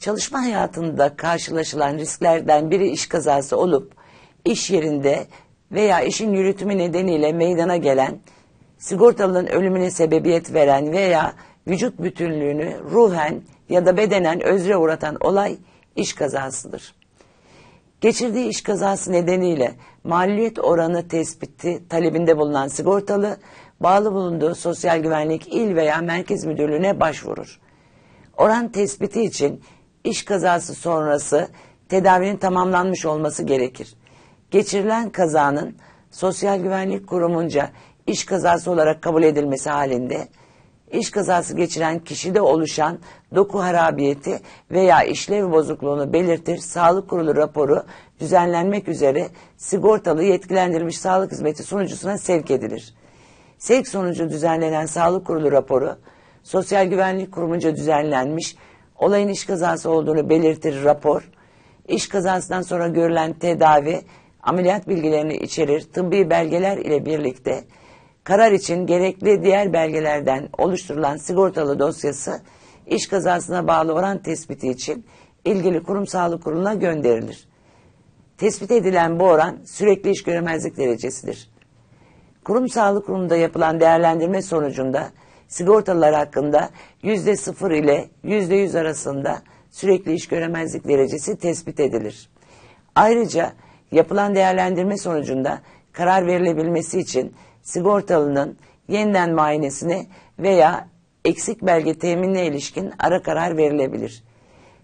Çalışma hayatında karşılaşılan risklerden biri iş kazası olup iş yerinde veya işin yürütümü nedeniyle meydana gelen sigortalının ölümüne sebebiyet veren veya vücut bütünlüğünü ruhen ya da bedenen özre uğratan olay iş kazasıdır. Geçirdiği iş kazası nedeniyle maliyet oranı tespiti talebinde bulunan sigortalı, bağlı bulunduğu Sosyal Güvenlik İl veya Merkez Müdürlüğü'ne başvurur. Oran tespiti için iş kazası sonrası tedavinin tamamlanmış olması gerekir. Geçirilen kazanın Sosyal Güvenlik Kurumunca iş kazası olarak kabul edilmesi halinde iş kazası geçiren kişide oluşan doku harabiyeti veya işlev bozukluğunu belirtir sağlık kurulu raporu düzenlenmek üzere sigortalı yetkilendirilmiş sağlık hizmeti sunucusuna sevk edilir. Sevk sonucu düzenlenen sağlık kurulu raporu Sosyal Güvenlik Kurumunca düzenlenmiş olayın iş kazası olduğunu belirtir rapor, iş kazasından sonra görülen tedavi, ameliyat bilgilerini içerir, tıbbi belgeler ile birlikte karar için gerekli diğer belgelerden oluşturulan sigortalı dosyası iş kazasına bağlı oran tespiti için ilgili kurum sağlık kuruluna gönderilir. Tespit edilen bu oran sürekli iş göremezlik derecesidir. Kurum sağlık kurumunda yapılan değerlendirme sonucunda sigortalılar hakkında yüzde sıfır ile yüzde yüz arasında sürekli iş göremezlik derecesi tespit edilir. Ayrıca yapılan değerlendirme sonucunda karar verilebilmesi için sigortalının yeniden muayenesine veya eksik belge teminine ilişkin ara karar verilebilir.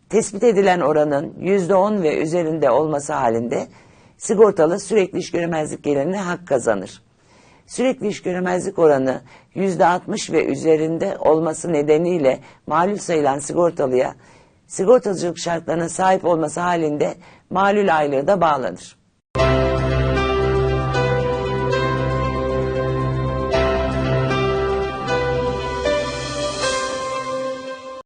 Tespit edilen oranın yüzde on ve üzerinde olması halinde sigortalı sürekli iş göremezlik gelirine hak kazanır. Sürekli iş göremezlik oranı yüzde altmış ve üzerinde olması nedeniyle malul sayılan sigortalıya sigortacılık şartlarına sahip olması halinde malul aylığı da bağlanır.